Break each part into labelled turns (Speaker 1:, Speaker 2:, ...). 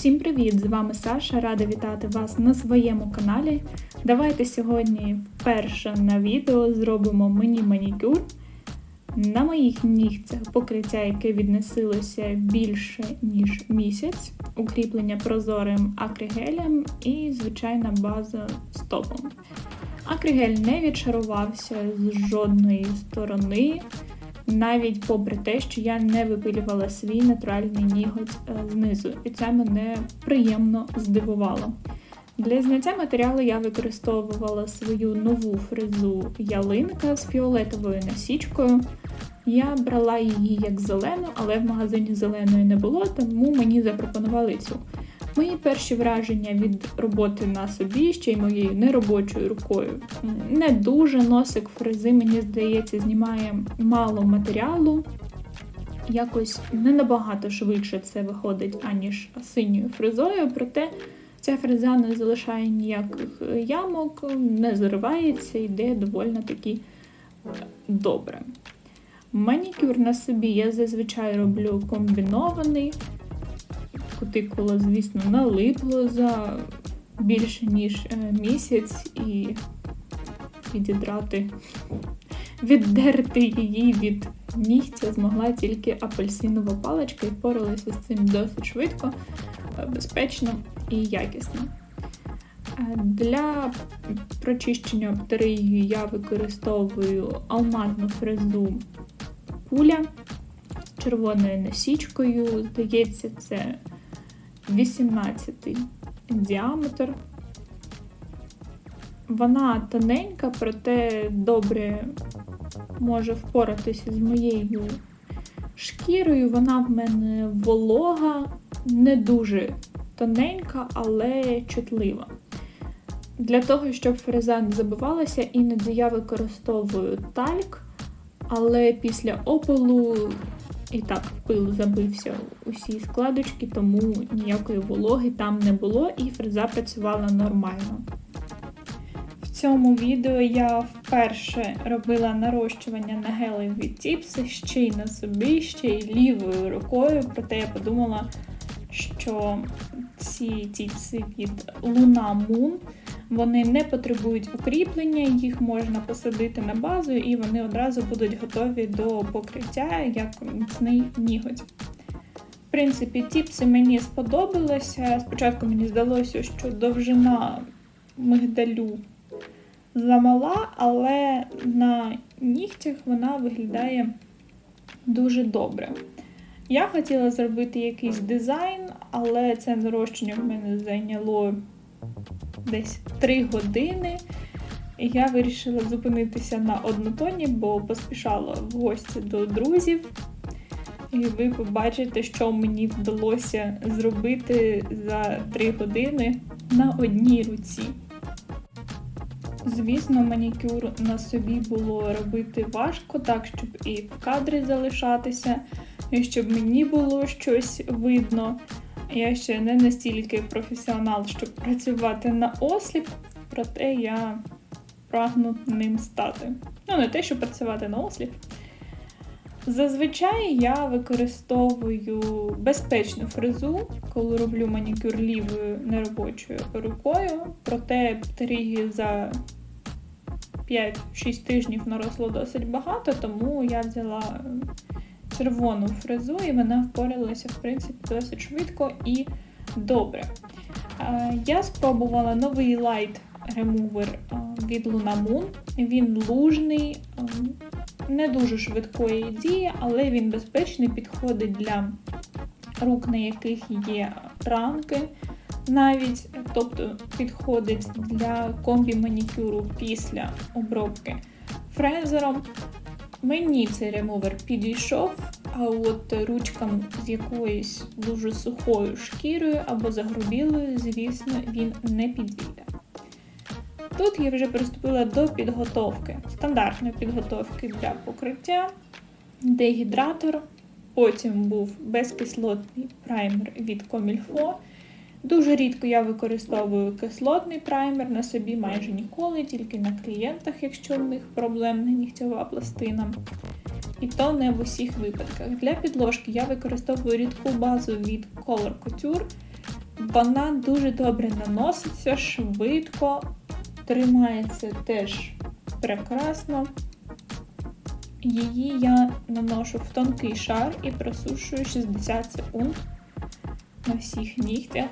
Speaker 1: Всім привіт! З вами Саша. Рада вітати вас на своєму каналі. Давайте сьогодні вперше на відео зробимо мені манікюр. На моїх нігтях покриття, яке відносилося більше ніж місяць, укріплення прозорим акригелем і звичайна база з топом. Акригель не відшарувався з жодної сторони, навіть попри те, що я не випилювала свій натуральний ніготь е, знизу, і це мене приємно здивувало. Для зняття матеріалу я використовувала свою нову фрезу ялинка з фіолетовою насічкою. Я брала її як зелену, але в магазині зеленої не було, тому мені запропонували цю. Мої перші враження від роботи на собі, ще й моєю неробочою рукою. Не дуже носик фрези, мені здається, знімає мало матеріалу. Якось не набагато швидше це виходить, аніж синьою фрезою, проте ця фреза не залишає ніяких ямок, не заривається, йде доволі таки добре. Манікюр на собі я зазвичай роблю комбінований. Кутикула, звісно, налипло за більше ніж е, місяць і відідрати, віддерти її від нігтя змогла тільки апельсинова паличка і впоралася з цим досить швидко, е, безпечно і якісно. Е, Для прочищення обтеригію я використовую алмазну фрезу куля з червоною насічкою. Здається, це 18 діаметр. Вона тоненька, проте добре може впоратися з моєю шкірою. Вона в мене волога, не дуже тоненька, але чутлива. Для того, щоб фреза не забивалася, іноді я використовую тальк, але після опалу і так пил забився усі складочки, тому ніякої вологи там не було, і фреза працювала нормально. В цьому відео я вперше робила нарощування на гелеві тіпси ще й на собі, ще й лівою рукою, проте я подумала, що ці тіпси від Luna Moon вони не потребують укріплення, їх можна посадити на базу, і вони одразу будуть готові до покриття як міцний ніготь. В принципі, тіпси мені сподобалися. Спочатку мені здалося, що довжина мигдалю замала, але на нігтях вона виглядає дуже добре. Я хотіла зробити якийсь дизайн, але це нарощення в мене зайняло десь 3 години. І я вирішила зупинитися на однотоні, бо поспішала в гості до друзів. І ви побачите, що мені вдалося зробити за 3 години на одній руці. Звісно, манікюр на собі було робити важко, так, щоб і в кадрі залишатися, і щоб мені було щось видно. Я ще не настільки професіонал, щоб працювати на осліп, проте я прагну ним стати. Ну, не те, щоб працювати на осліп. Зазвичай я використовую безпечну фрезу, коли роблю манікюр лівою неробочою рукою, проте птерігію за 5-6 тижнів наросло досить багато, тому я взяла червону фрезу, і вона впоралася, в принципі, досить швидко і добре. Я спробувала новий Light Remover від Luna Moon. Він лужний, не дуже швидкої дії, але він безпечний, підходить для рук, на яких є ранки. Навіть, тобто підходить для комбі-манікюру після обробки фрезером. Мені цей ремувер підійшов, а от ручкам з якоюсь дуже сухою шкірою або загрубілою, звісно, він не підійде. Тут я вже приступила до підготовки, стандартної підготовки для покриття, дегідратор, потім був безкислотний праймер від Comilfo. Дуже рідко я використовую кислотний праймер на собі майже ніколи, тільки на клієнтах, якщо в них проблемна нігтєва пластина. І то не в усіх випадках. Для підложки я використовую рідку базу від Color Couture. Вона дуже добре наноситься, швидко, тримається теж прекрасно. Її я наношу в тонкий шар і просушую 60 секунд на всіх нігтях,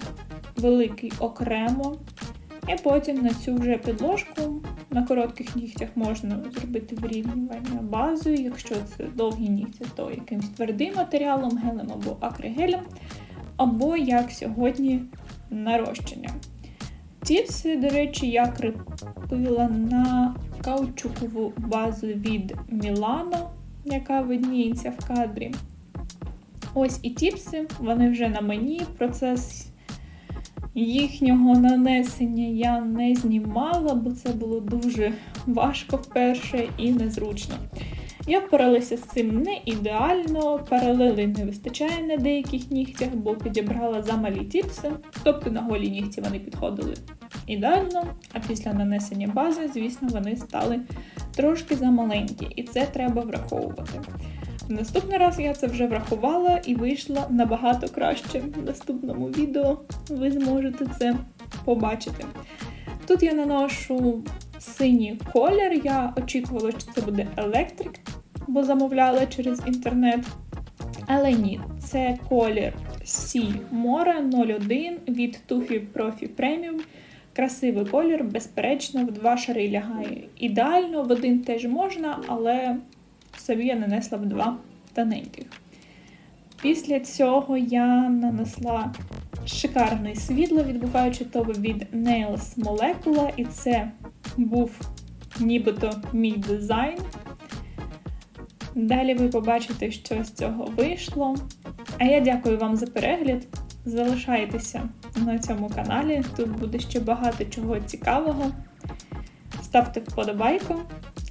Speaker 1: великий окремо. І потім на цю вже підложку на коротких нігтях можна зробити вирівнювання базою. Якщо це довгі нігті, то якимось твердим матеріалом, гелем або акригелем, або як сьогодні нарощення. Тіпси, до речі, я кріпила на каучукову базу від Milano, яка видніється в кадрі. Ось і тіпси, вони вже на мені. Процес їхнього нанесення я не знімала, бо це було дуже важко вперше і незручно. Я впоралася з цим не ідеально, паралели не вистачає на деяких нігтях, бо підібрала замалі тіпси, тобто на голі нігті вони підходили ідеально, а після нанесення бази, звісно, вони стали трошки замаленькі, і це треба враховувати. Наступний раз я це вже врахувала і вийшла набагато краще. В наступному відео ви зможете це побачити. Тут я наношу синій колір. Я очікувала, що це буде електрик, бо замовляла через інтернет. Але ні, це колір Sea More 01 від Tufi Profi Premium. Красивий колір, безперечно, в два шари лягає. Ідеально, в один теж можна, але собі я нанесла в два тоненьких. Після цього я нанесла шикарне світло, відбуваючи тоби від Nails Molecula, і це був нібито мій дизайн. Далі ви побачите, що з цього вийшло. А я дякую вам за перегляд. Залишайтеся на цьому каналі, тут буде ще багато чого цікавого. Ставте вподобайку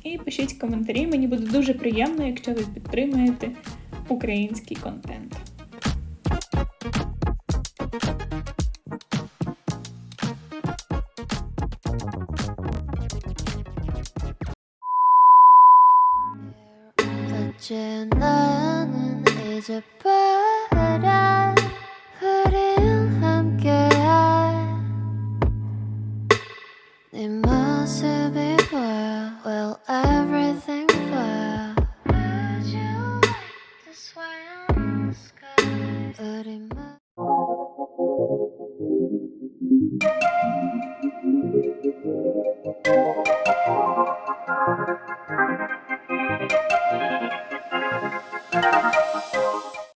Speaker 1: і пишіть коментарі. Мені буде дуже приємно, якщо ви підтримуєте український контент.
Speaker 2: 어째 나는 이제 바라 우린 함께한 네 모습이
Speaker 3: Bye.